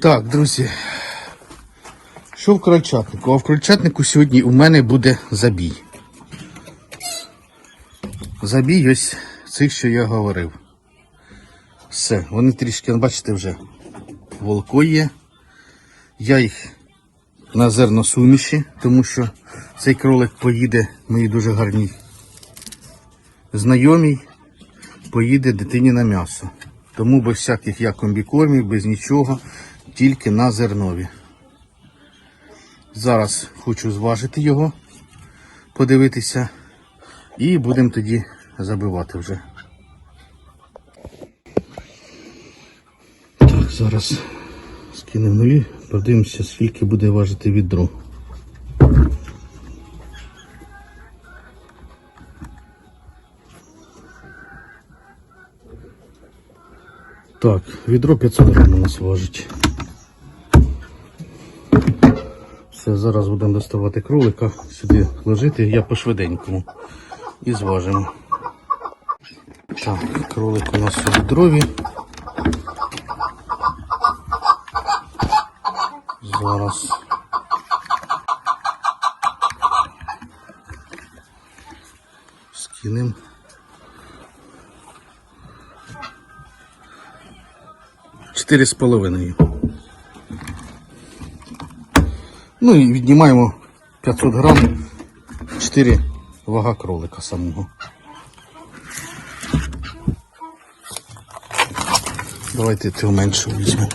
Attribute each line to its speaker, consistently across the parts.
Speaker 1: Так, друзі. Що в крольчатнику? А в крольчатнику сьогодні у мене буде забій. Забій ось цих, що я говорив. Все, вони трішки, бачите, вже волко є. Я їх на зерносуміші, тому що цей кролик поїде моїй дуже гарній знайомій, поїде дитині на м'ясо. Тому без всяких я комбікормів, без нічого, тільки на зернові. Зараз хочу зважити його, подивитися, і будемо тоді забивати вже. Так, зараз скинемо нулі, подивимося, скільки буде важити відро. Так, відро 500 грам у нас важить. Все, зараз будемо доставати кролика, сюди ложити, я по швиденькому. І зважимо. Так, кролик у нас у відрові. Зараз. Скинемо. Чотири з половиною. Ну і віднімаємо 500 грам, 4 вага кролика самого. Давайте цього меншого візьмемо.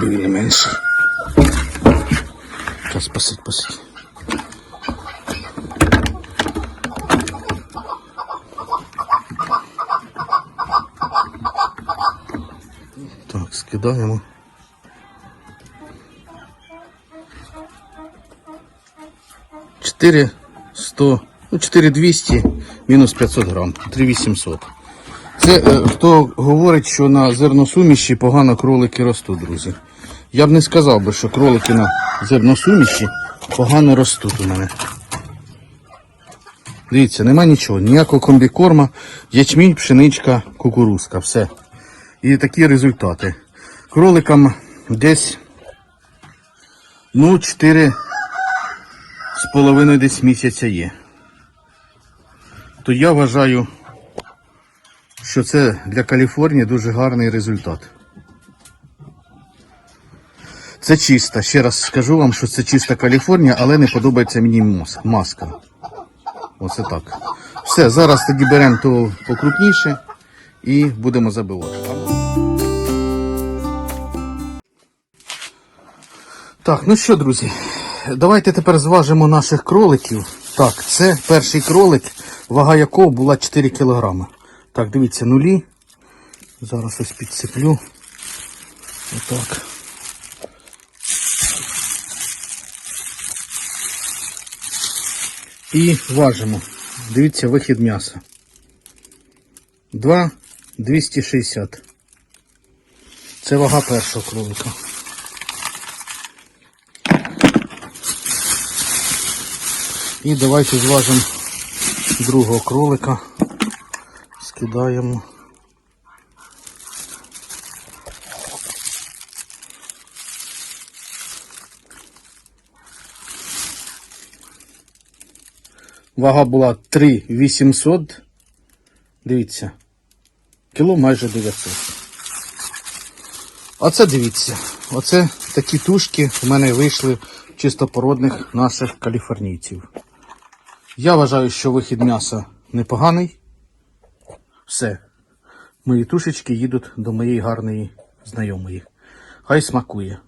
Speaker 1: Би не менший. Зараз посидь, посидь. Так, скидаємо. Чотири сто, ну 4200 мінус 500 грам, 3800. Це е, хто говорить, що на зерносуміші погано кролики ростуть, друзі. Я б не сказав би, що кролики на зерносуміші погано ростуть у мене. Дивіться, нема нічого, ніякого комбікорма, ячмінь, пшеничка, кукурузка, все. І такі результати. Кроликам десь ну 4 з половиною десь місяця є. То я вважаю, що це для Каліфорнії дуже гарний результат. Це чиста. Ще раз скажу вам, що це чиста Каліфорнія, але не подобається мені маска. Оце так. Все, зараз тоді беремо того покрупніше і будемо забивати. Так, ну що, друзі, давайте тепер зважимо наших кроликів. Так, це перший кролик, вага якого була 4 кг. Так, дивіться, нулі. Зараз ось підсиплю. Отак. І важимо. Дивіться, вихід м'яса. 2 260. Це вага першого кролика. І давайте зважимо другого кролика. Скидаємо. Вага була 3800. Дивіться. Кіло майже 900. Оце дивіться. Оце такі тушки в мене вийшли чистопородних наших каліфорнійців. Я вважаю, що вихід м'яса непоганий. Все. Мої тушечки їдуть до моєї гарної знайомої. Хай смакує.